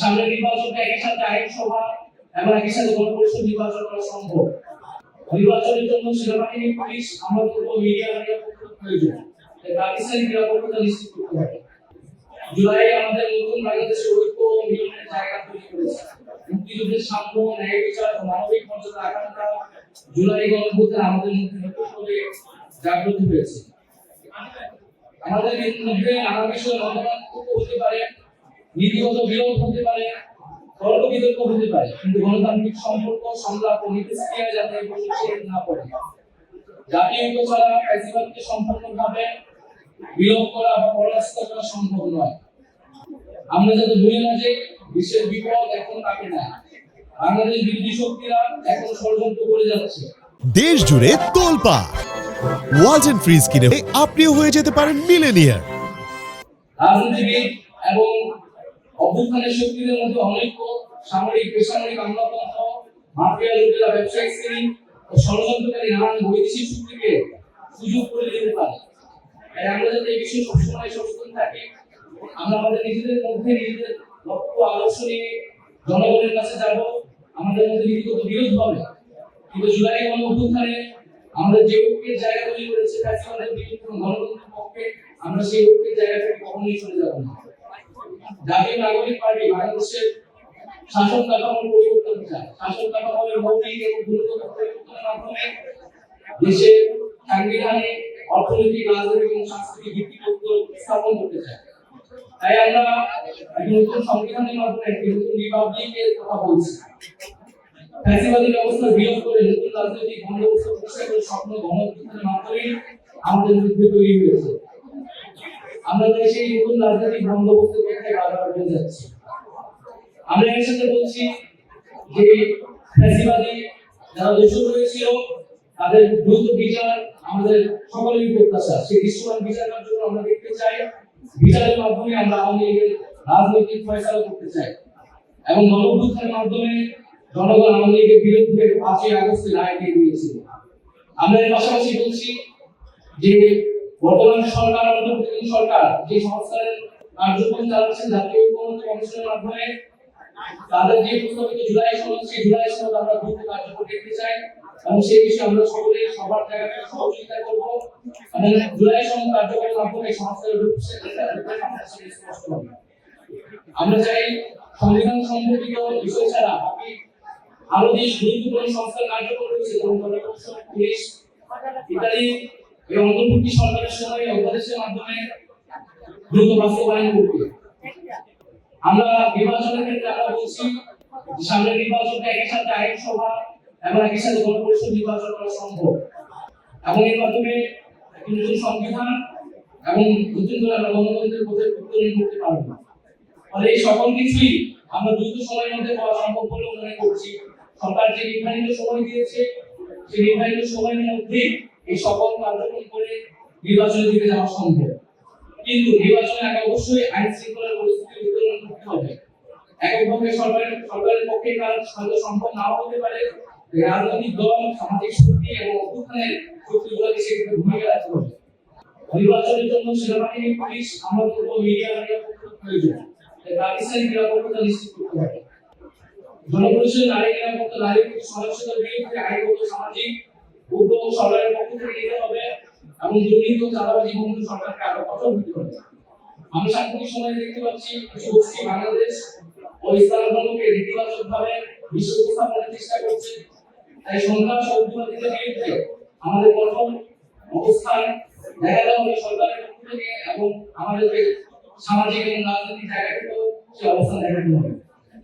সামনে নির্বাচনটা একই সাথে আইন সভা এবং একই সাথে গণপরিষদ নির্বাচন করা সম্ভব। নির্বাচনের জন্য সেনাবাহিনী, পুলিশ, আমরা বলব মিডিয়া নিরাপত্তা প্রয়োজন। পাকিস্তানি নিরাপত্তা নিশ্চিত করতে হবে। জুলাই আমাদের নতুন বাংলাদেশের ঐক্য মিলনের জায়গা তৈরি করেছে। মুক্তিযুদ্ধের সাম্য, ন্যায় বিচার মানবিক মর্যাদা আকাঙ্ক্ষা জুলাই গণভূতে আমাদের মধ্যে নতুন করে জাগ্রত হয়েছে। আমাদের মধ্যে নানা বিষয়ে মতামত হতে পারে। নীতিগত বিরোধ হতে পারে তর্ক বিতর্ক হতে পারে কিন্তু গণতান্ত্রিক সম্পর্ক সংলাপ ও যাতে পরিচয় না পড়ে। জাতীয় ঐক্য ছাড়া ফ্যাসিবাদকে সম্পূর্ণভাবে বিলোপ করা বা পরাস্ত করা সম্ভব নয়। আমরা যাতে ভুলে না যে বিশ্বের বিপদ এখন তাকে না বাংলাদেশ বিরোধী শক্তিরা এখন ষড়যন্ত্র করে যাচ্ছে। দেশ জুড়ে তোলপা ওয়ালটন ফ্রিজ কিনে আপনিও হয়ে যেতে পারেন মিলেনিয়ার রাজনীতিবিদ এবং অভ্যুত্থানের শক্তিদের মধ্যে অনৈক্য সামরিক, বেসামরিক আমলাতন্ত্র, মাফিয়া, লুটেরা, ব্যবসায়িক শ্রেণি ও ষড়যন্ত্রকারী নানান বৈদেশিক শক্তিকে সুযোগ করে দিতে পারে। তাই আমরা যাতে এই বিষয়ে সবসময় সচেতন থাকি, আমরা আমাদের নিজেদের মধ্যে নিজেদের লক্ষ্য, আদর্শ নিয়ে জনগণের কাছে যাব, আমাদের মধ্যে নীতিগত বিরোধ হবে। কিন্তু জুলাই গণ অভ্যুত্থানে আমরা যে ঐক্যের জায়গা তৈরি করেছে ফ্যাসিবাদের বিরুদ্ধে এবং গণতন্ত্রের পক্ষে আমরা সেই ঐক্যের জায়গা থেকে কখনোই চলে যাব না। জাতীয় নাগরিক পার্টি বাংলাদেশের শাসন কাঠামোর পরিবর্তন চায়। শাসন কাঠামোর মৌলিক এবং গুরুত্বপূর্ণ পরিবর্তনের মাধ্যমে দেশের সাংবিধানিক অর্থনৈতিক, রাজনৈতিক এবং সাংস্কৃতিক ভিত্তিপত্র স্থাপন করতে চায়। তাই আমরা নতুন সংবিধানের মাধ্যমে একটি নতুন রিপাবলিকের কথা বলছি। ফ্যাসিবাদী ব্যবস্থা বিয়োগ করে নতুন রাজনৈতিক বন্দোবস্ত প্রতিষ্ঠা করে স্বপ্ন গণতন্ত্রের মাধ্যমে আমাদের মধ্যে তৈরি হয়েছে। আমরা দেশে নতুন রাজনৈতিক বন্দোবস্তের পক্ষে বারবার বলে যাচ্ছি। আমরা এর সাথে বলছি যে ফ্যাসিবাদী যারা দোষর হয়েছিল তাদের দ্রুত বিচার আমাদের সকলেরই প্রত্যাশা। সেই দৃশ্যমান বিচারের জন্য আমরা দেখতে চাই। বিচারের মাধ্যমে আমরা আওয়ামী লীগের রাজনৈতিক ফয়সালা করতে চাই। এবং গণঅভ্যুত্থানের মাধ্যমে জনগণ আওয়ামী লীগের বিরুদ্ধে পাঁচই আগস্টে রায় দিয়ে দিয়েছিল। আমরা এর পাশাপাশি বলছি যে বর্তমান সরকার অন্তর্বর্তীকালীন সরকার যে সংস্কারের কার্যক্রম চালাচ্ছেন জাতীয় ঐক্যমত্য কমিশনের মাধ্যমে, তাদের যে প্রস্তাবিত জুলাই সনদ, সেই জুলাই সনদ আমরা দ্রুত কার্যকর দেখতে চাই এবং সেই বিষয়ে আমরা সকলে সবার জায়গা থেকে সহযোগিতা করব এবং জুলাই সনদ কার্যকরের মাধ্যমে সংস্কারের আমাদের স্পষ্ট হবে। আমরা চাই সংবিধান সম্পর্কিত বিষয় ছাড়া বাকি আরও যে গুরুত্বপূর্ণ সংস্কার কার্যকর রয়েছে যেমন গণপরিষদ পুলিশ, ইত্যাদি। এই অন্তর্বর্তী সরকারের সময় অধ্যাদেশের মাধ্যমে দ্রুত বাস্তবায়ন করবে। আমরা নির্বাচনের ক্ষেত্রে আমরা বলছি যে সামনের নির্বাচনটা একই সাথে আইন সভা এবং একই সাথে গণপরিষদ নির্বাচন করা সম্ভব। এবং এর মাধ্যমে নতুন সংবিধান এবং নতুন করে আমরা গণতন্ত্রের পথে উত্তোলন করতে পারব। ফলে এই সকল কিছুই আমরা দ্রুত সময়ের মধ্যে পাওয়া সম্ভব বলে মনে করছি। সরকার যে নির্ধারিত সময় দিয়েছে, সেই নির্ধারিত সময়ের মধ্যে এই সকল কার্যক্রম করে নির্বাচনের দিকে যাওয়া সম্ভব। কিন্তু নির্বাচনের আগে অবশ্যই আইন শৃঙ্খলার পরিস্থিতি উত্তোলন করতে হবে। এককভাবে সরকারের সরকারের পক্ষে কাজ হয়তো সম্ভব নাও হতে পারে। রাজনৈতিক দল, সামাজিক শক্তি এবং অভ্যুত্থানের শক্তিগুলোকে সেক্ষেত্রে ভূমিকা রাখতে হবে। নির্বাচনের জন্য সেনাবাহিনী, পুলিশ আমরা বলব মিডিয়া নিরাপত্তা প্রয়োজন। পাকিস্তানি নিরাপত্তা নিশ্চিত করতে হবে। জনপরিষদের নারী নিরাপত্তা নারী সদস্যদের বিরুদ্ধে আইনগত সামাজিক উদ্যোগ সরকারের পক্ষ থেকে নিতে হবে এবং দুর্নীতি চাঁদাবাজি বন্ধ সরকারকে আরও কঠোর হতে হবে আমরা সাম্প্রতিক সময়ে দেখতে পাচ্ছি কিছু বাংলাদেশ ও ইসলাম ধর্মকে নেতিবাচক ভাবে বিশ্ব উপস্থাপনের চেষ্টা করছে। তাই সন্ত্রাস ও উগ্রবাদীদের বিরুদ্ধে আমাদের কঠোর অবস্থান দেখা দেওয়া হবে সরকারের পক্ষ থেকে এবং আমাদেরকে সামাজিক এবং রাজনৈতিক জায়গা সে অবস্থান দেখাতে হবে।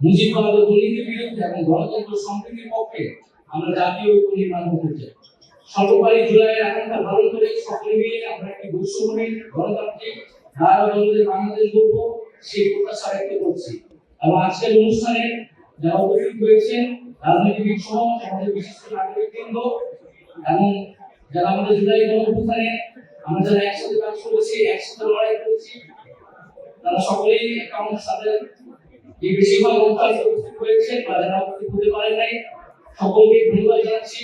মুজিববাদ ও দুর্নীতির বিরুদ্ধে এবং গণতন্ত্র সম্প্রীতির পক্ষে আমরা জাতীয় ঐক্য নির্মাণ করতে চাই। সর্বোপরি জুলাইয়ের আকাঙ্ক্ষা ধারণ করে সকলে মিলে আমরা একটি বৈষম্যহীন গণতান্ত্রিক ধারা বাংলাদেশ গড়ব, সেই প্রত্যাশা ব্যক্ত করছি। এবং আজকের অনুষ্ঠানে যারা উপস্থিত হয়েছেন রাজনীতিবিদ সহ সমাজের বিশিষ্ট নাগরিকবৃন্দ এবং যারা আমাদের জুলাই গণঅভ্যুত্থানে আমরা যারা একসাথে কাজ করেছি, একসাথে লড়াই করেছি, তারা সকলেই একটা আমাদের সাথে যে বেশিরভাগ উপস্থিত হয়েছে বা যারা হতে নাই জানাচ্ছি।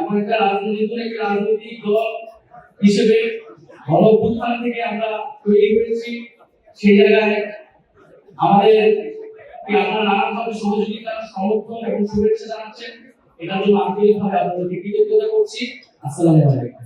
এমন একটা রাজনীতি একটা রাজনৈতিক দল হিসেবে থেকে আমরা সেই জায়গায় আমাদের সহযোগিতা, সমর্থন এবং শুভেচ্ছা জানাচ্ছেন। এটার জন্য আন্তরিকভাবে আপনাদেরকে কৃতজ্ঞতা করছি। আসসালামু আলাইকুম।